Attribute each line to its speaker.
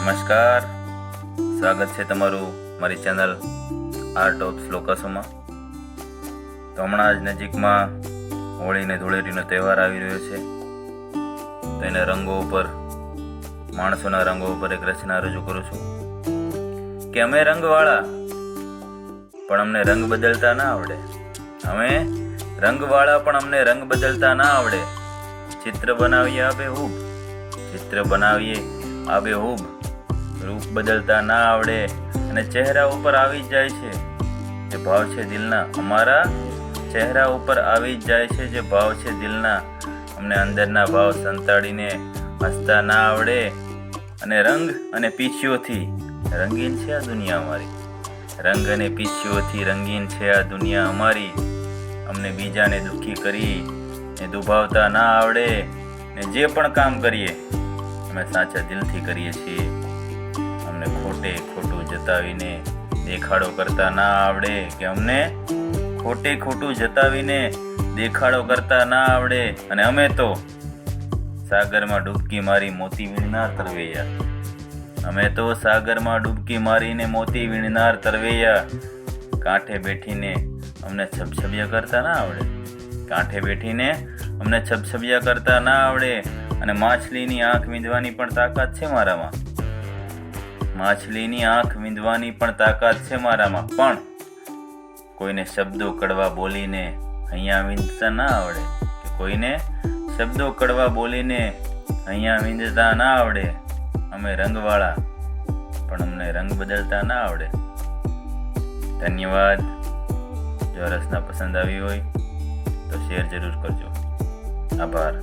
Speaker 1: નમસ્કાર. સ્વાગત છે તમારું મારી ચેનલ આર્ટ ઓફ શ્લોકસોમાં તો હમણાં જ નજીકમાં હોળી અને ધૂળેટીનો તહેવાર આવી રહ્યો છે. તો એના રંગો ઉપર, માણસોના રંગો ઉપર એક રચના રજૂ કરું છું. કે અમે રંગવાળા, પણ અમને રંગ બદલતા ના આવડે. અમે રંગવાળા, પણ અમને રંગ બદલતા ના આવડે. ચિત્ર બનાવીએ, આપે બેહૂબ ચિત્ર બનાવીએ આબે હૂબ. રૂપ બદલતા ના આવડે અને ચહેરા ઉપર આવી જ જાય છે. જે ભાવ છે દિલના. અમારા ચહેરા ઉપર આવી જ જાય છે જે ભાવ છે દિલના. અમને અંદરના ભાવ સંતાડીને હસતા ના આવડે. અને રંગ અને પીછીઓથી, રંગીન છે આ દુનિયા અમારી. રંગ અને પીછીઓથી રંગીન છે આ દુનિયા અમારી. અમને બીજાને દુઃખી કરી ને દુભાવતા ના આવડે. ને જે પણ કામ કરીએ, અમે સાચા દિલથી કરીએ છીએ. ખોટે ખોટું જતાવીને દેખાડો કરતા ના આવડે કે અમને? ખોટે ખોટું જતાવીને દેખાડો કરતા ના આવડે અને અમે તો સાગરમાં ડૂબકી મારી મોતી વીણનાર તરવૈયા. અમે તો સાગરમાં ડૂબકી મારીને મોતી વીણનાર તરવૈયા. કાંઠે બેઠીને અમને છબછબિયા કરતા ના આવડે. કાંઠે બેઠીને અમને છબછબિયા કરતા ના આવડે. અને માછલીની આંખ વીંધવાની પણ તાકાત છે મારામાં. માછલીની આંખ વીંધવાની પણ તાકાત છે મારામાં. પણ કોઈને શબ્દો કડવા બોલીને અહીંયા વીંધતા ના આવડે. કે કોઈને શબ્દો કડવા બોલીને અહીંયા વીંધતા ના આવડે. અમે રંગવાળા, પણ અમને રંગ બદલતા ના આવડે. ધન્યવાદ. જો રસના પસંદ આવી હોય તો શેર જરૂર કરજો. આભાર.